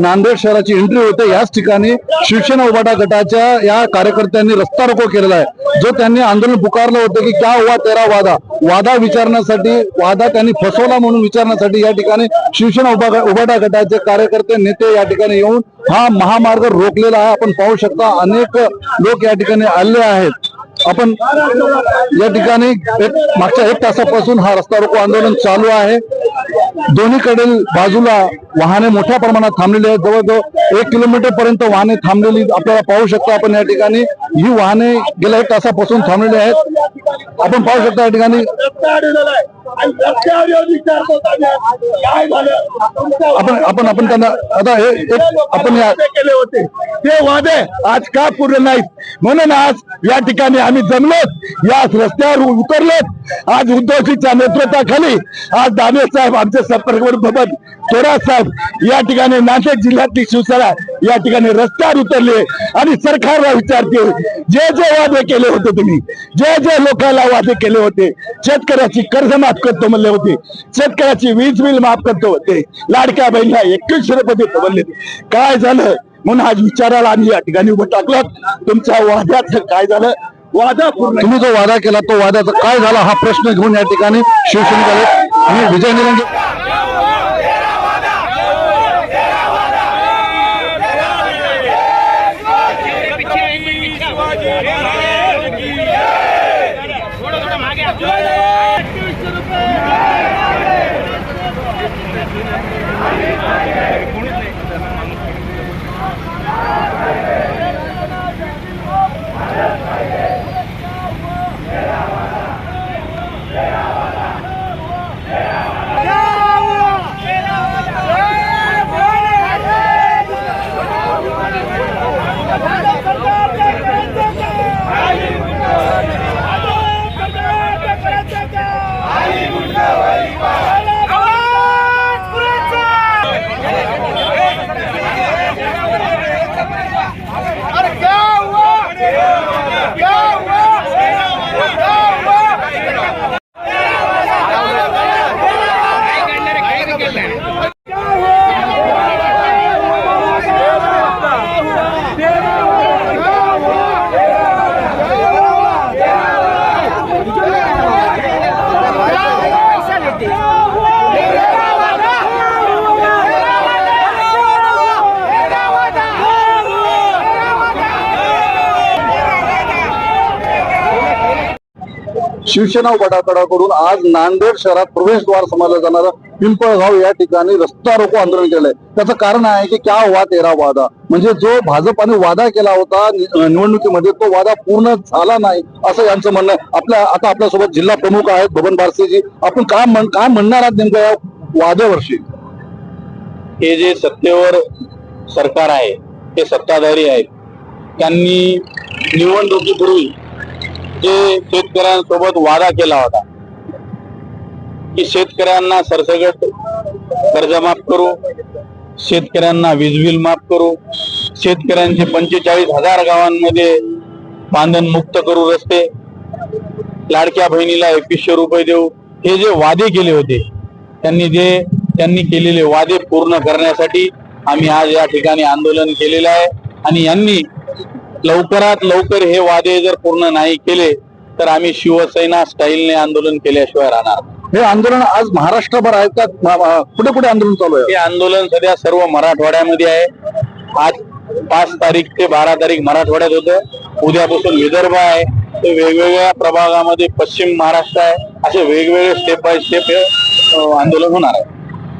नांदेड शहराची एंट्री होते. याच ठिकाणी शिवसेना उभाटा गटाच्या या कार्यकर्त्यांनी रस्ता रोको केलेला आहे. जो त्यांनी आंदोलन पुकारलं होतं की क्या हुआ तेरा वादा. वादा विचारण्यासाठी वादा त्यांनी फसवला म्हणून विचारण्यासाठी या ठिकाणी शिवसेना उभा उभाटा गटाचे कार्यकर्ते नेते या ठिकाणी येऊन हा महामार्ग रोखलेला आहे. आपण पाहू शकता अनेक लोक या ठिकाणी आले आहेत. आपण या ठिकाणी एक मागच्या एक तासापासून हा रस्ता रोको आंदोलन चालू आहे. दोन्हीकडील बाजूला वाहने मोठ्या प्रमाणात थांबलेली आहेत. जवळजवळ एक किलोमीटर पर्यंत वाहने थांबलेली आपल्याला पाहू शकता आपण या ठिकाणी. ही वाहने गेल्या एक तासापासून थांबलेली आहेत. आपण पाहू शकता या ठिकाणी आपण आपण आपण त्यांना आता हे आपण केले होते. ते वादे आज का पूर्ण नाहीत? म्हणून आज या ठिकाणी आम्ही जमलोत या रस्त्यावर उतरलोत आज उद्धवजीच्या नेतृत्वाखाली आज दानवे साहेब आमचे संपर्क प्रमुख थोरात साहेब या ठिकाणी नांदेड जिल्ह्यातली शिवसेना या ठिकाणी रस्त्यावर उतरले आणि सरकारला विचारते जे जे वादे केले होते तुम्ही जे जे लोकांना वादे केले होते शेतकऱ्याची कर्ज माफ करतो म्हणले होते शेतकऱ्याची वीज बिल माफ करतो होते लाडक्या बहिणीला एकवीसशे रुपये म्हणले काय झालं? म्हणून आज विचारायला आम्ही या ठिकाणी उभं टाकलं. तुमच्या वाद्याचं काय झालं? वादा पूर्ण तुम्ही जो वादा केला तो वादाचा काय झाला हा प्रश्न घेऊन या ठिकाणी शिवसेनेकडे आणि विजय निरंजन 别别 शिवसेना उभाटाकडून आज नांदेड शहरात प्रवेशद्वार समजलं जाणारं पिंपळगाव या ठिकाणी रस्ता रोको आंदोलन केलंय. त्याचं कारण आहे की क्या हुआ तेरा वादा. म्हणजे जो भाजपाने वादा केला होता निवडणुकीमध्ये तो वादा पूर्ण झाला नाही असं यांचं म्हणणं आहे. आपल्या आता आपल्यासोबत जिल्हा प्रमुख आहेत भवन बारसेजी. आपण काय म्हण काय म्हणणार आहात नेमकं या वादावर्षी? हे जे सत्तेवर सरकार आहे ते सत्ताधारी आहेत त्यांनी निवडणुकीपूर्वी जे शेतकऱ्यांसोबत वादा केला होता की शेतकऱ्यांना सरसगट कर्ज माफ करू शेतकऱ्यांना वीज बिल माफ करू शेतकऱ्यांचे पंचेचाळीस हजार गावांमध्ये बांधण मुक्त करू रस्ते लाडक्या बहिणीला एकवीसशे रुपये देऊ हे जे वादे केले होते त्यांनी जे त्यांनी केलेले वादे पूर्ण करण्यासाठी आम्ही आज या ठिकाणी आंदोलन केलेलं आहे. आणि यांनी लवकरात लवकर हे वादे जर पूर्ण नाही केले तर आम्ही शिवसेना स्टाईलने आंदोलन केल्याशिवाय राहणार. हे आंदोलन आज महाराष्ट्रभर आहे का? कुठे कुठे आंदोलन चालू आहे? हे आंदोलन सध्या सर्व मराठवाड्यामध्ये आहे. आज पाच तारीख ते बारा तारीख मराठवाड्यात होतं. उद्यापासून विदर्भ आहे. ते वेगवेगळ्या प्रभागामध्ये पश्चिम महाराष्ट्र आहे. असे वेगवेगळे स्टेप बाय स्टेप आंदोलन होणार आहे.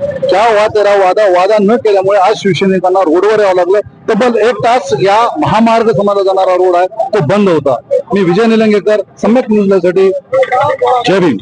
क्या हुआ तेरा वादा वादा न केल्यामुळे आज शिवसैनिकांना रोडवर यावं लागलं. तब्बल एक तास या महामार्ग समजला जाणारा रोड आहे तो बंद होता. मी विजय निलंगेकर सम्यक न्यूजसाठी जय भीम.